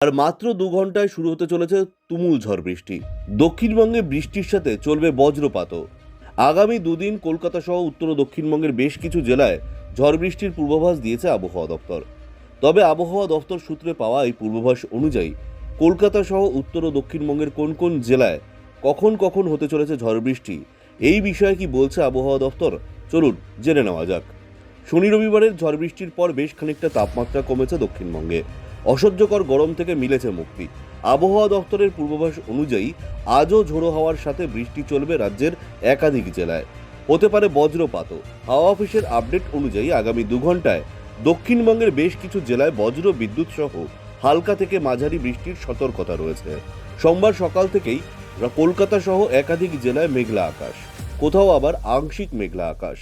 আর মাত্র দু ঘন্টায় শুরু হতে চলেছে তুমুল ঝড় বৃষ্টি। দক্ষিণবঙ্গে বৃষ্টির সাথে চলবে বজ্রপাতও আগামী দুদিন কলকাতা সহ উত্তর ও দক্ষিণবঙ্গের বেশ কিছু জেলায় ঝড় বৃষ্টির পূর্বাভাস দিয়েছে আবহাওয়া দপ্তর। তবে আবহাওয়া দপ্তর সূত্রে পাওয়া এই পূর্বাভাস অনুযায়ী কলকাতা সহ উত্তর ও দক্ষিণবঙ্গের কোন কোন জেলায় কখন কখন হতে চলেছে ঝড় বৃষ্টি, এই বিষয়ে কি বলছে আবহাওয়া দপ্তর? চলুন জেনে নেওয়া যাক। শনি রবিবারের ঝড় বৃষ্টির পর বেশ খানিকটা তাপমাত্রা কমেছে দক্ষিণবঙ্গে। অসহ্যকর গরম থেকে মিলেছে মুক্তি। আবহাওয়া দপ্তরের পূর্বাভাস অনুযায়ী আজও ঝোড়ো হাওয়ার সাথে বৃষ্টি চলবে রাজ্যের একাধিক জেলায়। হতে পারে বজ্রপাতও। হাওয়া অফিসের আপডেট অনুযায়ী আগামী দু ঘন্টায় দক্ষিণবঙ্গের বেশ কিছু জেলায় বজ্র বিদ্যুৎ সহ হালকা থেকে মাঝারি বৃষ্টির সতর্কতা রয়েছে। সোমবার সকাল থেকেই কলকাতা সহ একাধিক জেলায় মেঘলা আকাশ, কোথাও আবার আংশিক মেঘলা আকাশ।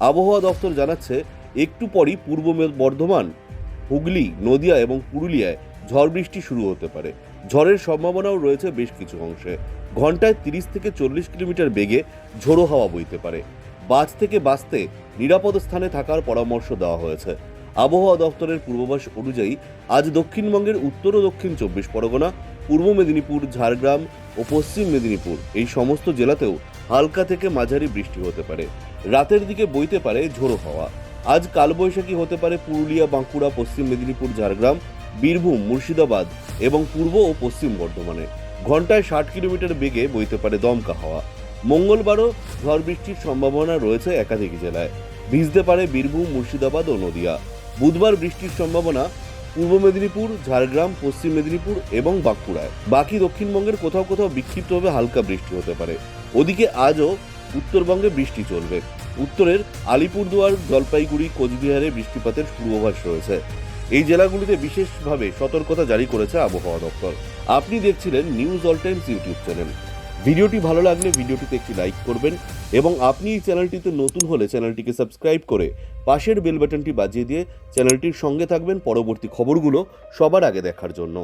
আবহাওয়া দপ্তর জানাচ্ছে, একটু পরই পূর্ব বর্ধমান হুগলি, নদিয়া এবং পুরুলিয়ায় ঝড় বৃষ্টি শুরু হতে পারে। ঝড়ের সম্ভাবনাও রয়েছে বেশ কিছু অংশে। ঘন্টায় তিরিশ থেকে চল্লিশ কিলোমিটার বেগে ঝোড়ো হাওয়া বইতে পারে। বাজ থেকে বাঁচতে নিরাপদ স্থানে থাকার পরামর্শ দেওয়া হয়েছে। আবহাওয়া দপ্তরের পূর্বাভাস অনুযায়ী আজ দক্ষিণবঙ্গের উত্তর ও দক্ষিণ চব্বিশ পরগনা, পূর্ব মেদিনীপুর, ঝাড়গ্রাম ও পশ্চিম মেদিনীপুর এই সমস্ত জেলাতেও হালকা থেকে মাঝারি বৃষ্টি হতে পারে। রাতের দিকে বইতে পারে ঝোড়ো হাওয়া। আজ কালবৈশাখী হতে পারে পুরুলিয়া, বাঁকুড়া, পশ্চিম মেদিনীপুর, ঝাড়গ্রাম, বীরভূম, মুর্শিদাবাদ এবং পূর্ব ও পশ্চিম বর্ধমানে। ঘন্টায় ষাট কিলোমিটার বেগে বইতে পারে দমকা হাওয়া। মঙ্গলবারও ঝড় বৃষ্টির সম্ভাবনা রয়েছে একাধিক জেলায়। ভিজতে পারে বীরভূম, মুর্শিদাবাদ ও নদিয়া। বুধবার বৃষ্টির সম্ভাবনা পূর্ব মেদিনীপুর, ঝাড়গ্রাম, পশ্চিম মেদিনীপুর এবং বাঁকুড়ায়। বাকি দক্ষিণবঙ্গের কোথাও কোথাও বিক্ষিপ্তভাবে হালকা বৃষ্টি হতে পারে। ওদিকে আজও উত্তরবঙ্গে বৃষ্টি চলবে। উত্তরের আলিপুরদুয়ার, জলপাইগুড়ি, কোচবিহারে বৃষ্টিপাতের পূর্বাভাস রয়েছে। এই জেলাগুলিতে বিশেষভাবে সতর্কতা জারি করেছে আবহাওয়া দপ্তর। আপনি দেখছিলেন news all times YouTube channel. ভিডিওটি ভালো লাগলে ভিডিওটিতে একটি লাইক করবেন এবং আপনি এই চ্যানেলটিতে নতুন হলে চ্যানেলটিকে সাবস্ক্রাইব করে পাশের বেল বাটনটি বাজিয়ে দিয়ে চ্যানেলটির সঙ্গে থাকবেন পরবর্তী খবরগুলো সবার আগে দেখার জন্য।